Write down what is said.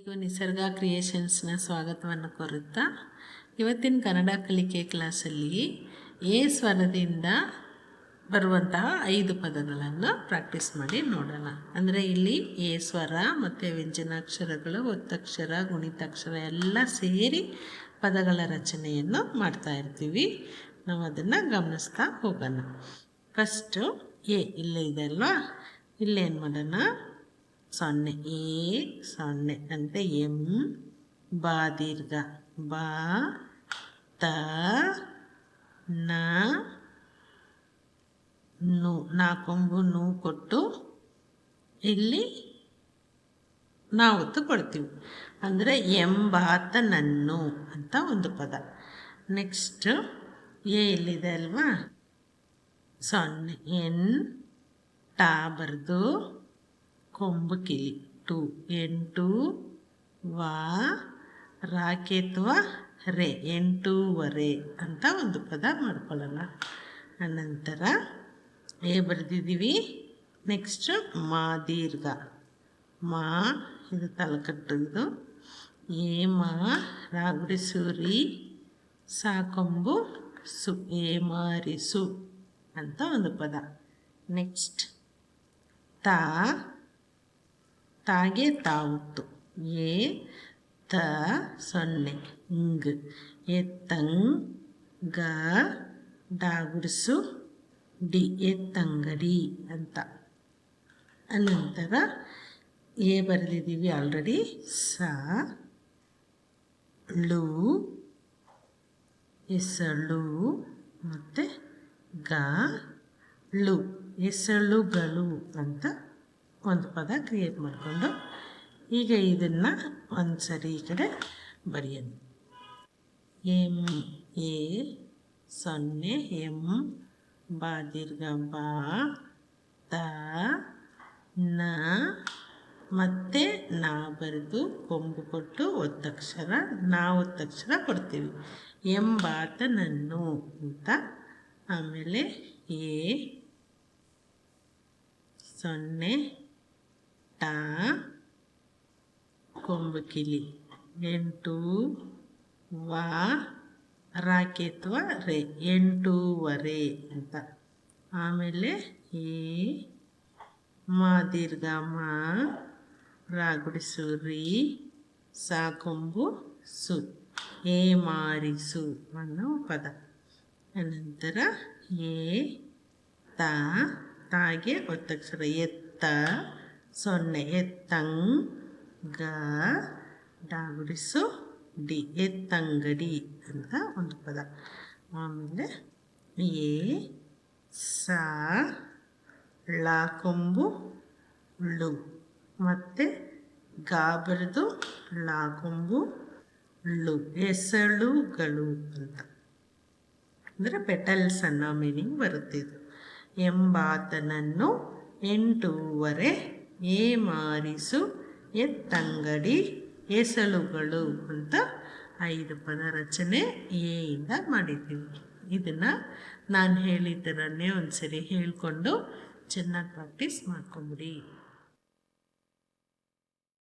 ಎಲ್ಲರಿಗೂ ನಿಸರ್ಗ ಕ್ರಿಯೇಷನ್ಸ್ನ ಸ್ವಾಗತವನ್ನು ಕೋರುತ್ತಾ, ಇವತ್ತಿನ ಕನ್ನಡ ಕಲಿಕೆ ಕ್ಲಾಸಲ್ಲಿ ಎ ಸ್ವರದಿಂದ ಬರುವಂತಹ ಐದು ಪದಗಳನ್ನು ಪ್ರಾಕ್ಟೀಸ್ ಮಾಡಿ ನೋಡೋಣ. ಅಂದರೆ ಇಲ್ಲಿ ಎ ಸ್ವರ ಮತ್ತು ವ್ಯಂಜನಾಕ್ಷರಗಳು, ಒತ್ತಕ್ಷರ, ಗುಣಿತಾಕ್ಷರ ಎಲ್ಲ ಸೇರಿ ಪದಗಳ ರಚನೆಯನ್ನು ಮಾಡ್ತಾ ಇರ್ತೀವಿ. ನಾವು ಅದನ್ನು ಗಮನಿಸ್ತಾ ಹೋಗೋಣ. ಫಸ್ಟು ಎ ಇಲ್ಲೇ ಇದೆ ಅಲ್ವಾ? ಇಲ್ಲೇನು ಮಾಡೋಣ? ಸೊನ್ನೆ ಎ ಸೊನ್ನೆ ಅಂದರೆ ಎಂ ಬಾ ದೀರ್ಘ ಬಾ, ತ, ನ, ನು ನಾಕೊಂಬು ನು ಕೊಟ್ಟು ಇಲ್ಲಿ ನಾವತ್ತು ಕೊಡ್ತೀವಿ. ಅಂದರೆ ಎಂಬಾತ ನನ್ನು ಅಂತ ಒಂದು ಪದ. ನೆಕ್ಸ್ಟ್ ಎ ಇಲ್ಲಿದೆ ಅಲ್ವಾ? ಸೊನ್ನೆ ಎನ್, ಟಾ ಬರೆದು ಕೊಂಬು ಕಿಲಿ ಟು ಎಂಟು ವಾ ರಾಕೆತ್ವ ರೆ. ಎಂಟೂವರೆ ಅಂತ ಒಂದು ಪದ ಮಾಡ್ಕೊಳ್ಳೋಣ. ಅನಂತರ ಏ ಬರೆದಿದ್ದೀವಿ. ನೆಕ್ಸ್ಟು ಮಾ ದೀರ್ಘ. ಮಾ ಇದು ತಲಕಟ್ಟು ಇದು. ಏ ಮಾ ರಾಗುಡಿಸೂರಿ ಸಾಕೊಂಬು ಸು ಏ ಮಾರಿಸು ಅಂತ ಒಂದು ಪದ. ನೆಕ್ಸ್ಟ್ ತಾ ತಾಗೆ ತಾವುತ್ತು. ಎ, ತ, ಸೊನ್ನೆ. ಇಂಗ್ ಎತ್ತಂಗ್ ಗ ಡಾಗುಡಿಸು ಡಿ. ಎತ್ತಂಗಡಿ ಅಂತ. ಅನಂತರ ಎ ಬರೆದಿದ್ದೀವಿ ಆಲ್ರೆಡಿ ಸ, ಳು, ಎಸಳು, ಮತ್ತು ಗ, ಳು, ಎಸಳುಗಳು ಅಂತ. ಒಂದು ಪದ ಕ್ರಿಯೇಟ್ ಮಾಡಿಕೊಂಡು ಈಗ ಇದನ್ನು ಒಂದು ಸರಿ ಈ ಕಡೆ ಬರೆಯೋದು ಎಂ, ಎ, ಸೊನ್ನೆ, ಎಂ, ಬಾ, ದೀರ್ಘ, ಬಾ ತ ನ, ಮತ್ತೆ ನಾ ಬರೆದು ಕೊಂಬು ಕೊಟ್ಟು ಒತ್ತಕ್ಷರ, ನಾ ಒತ್ತಕ್ಷರ ಕೊಡ್ತೀವಿ. ಎಂಬಾತ ನನ್ನು ಅಂತ, ಆಮೇಲೆ ಎ, ಸೊನ್ನೆ ಟ ಕೊಂಬುಕಿಲಿ. ಎಂಟು ವಾ ರಾಕೆತ್ವ ರೇ. ಎಂಟೂವರೆ ಅಂತ. ಆಮೇಲೆ ಎ ಮಾ ದೀರ್ಘ ಮಾ ರಾಗುಡಿಸು ರೀ ಸಾಕೊಂಬು ಸು. ಏ ಮಾರಿಸು ಅನ್ನೋ ಪದ. ಅನಂತರ ಎ ತ ತಾಗೆ ಒತ್ತಕ್ಷರ. ಎತ್ತ ಸೊನ್ನೆ ಎತ್ತಂಗ್ ಗ ಡಾಗುಡಿಸು ಡಿ ಎತ್ತಂಗಡಿ ಅಂತ ಒಂದು ಪದ ಆಮೇಲೆ ಎ ಸ ಕೊಂಬು ಳು ಮತ್ತು ಗಾ ಬರೆದು ಕೊಂಬು ಳು ಎಸಳುಗಳು ಅಂತ ಅಂದರೆ ಪೆಟಲ್ಸ್ ಅನ್ನೋ ಮೀನಿಂಗ್ ಬರುತ್ತೆ ಇದು ಎಂಬಾತನನ್ನು ಎಂಟೂವರೆ ಏ ಮಾರಿಸು ಎತ್ತಂಗಡಿ, ಎಸಳುಗಳು ಅಂತ ಐದು ಪದ ರಚನೆ ಎಯಿಂದ ಮಾಡಿದ್ದೀವಿ. ಇದನ್ನು ನಾನು ಹೇಳಿದ್ದರನ್ನೇ ಒಂದು ಸರಿ ಹೇಳಿಕೊಂಡು ಚೆನ್ನಾಗಿ ಪ್ರಾಕ್ಟೀಸ್ ಮಾಡ್ಕೊಂಬಿಡಿ.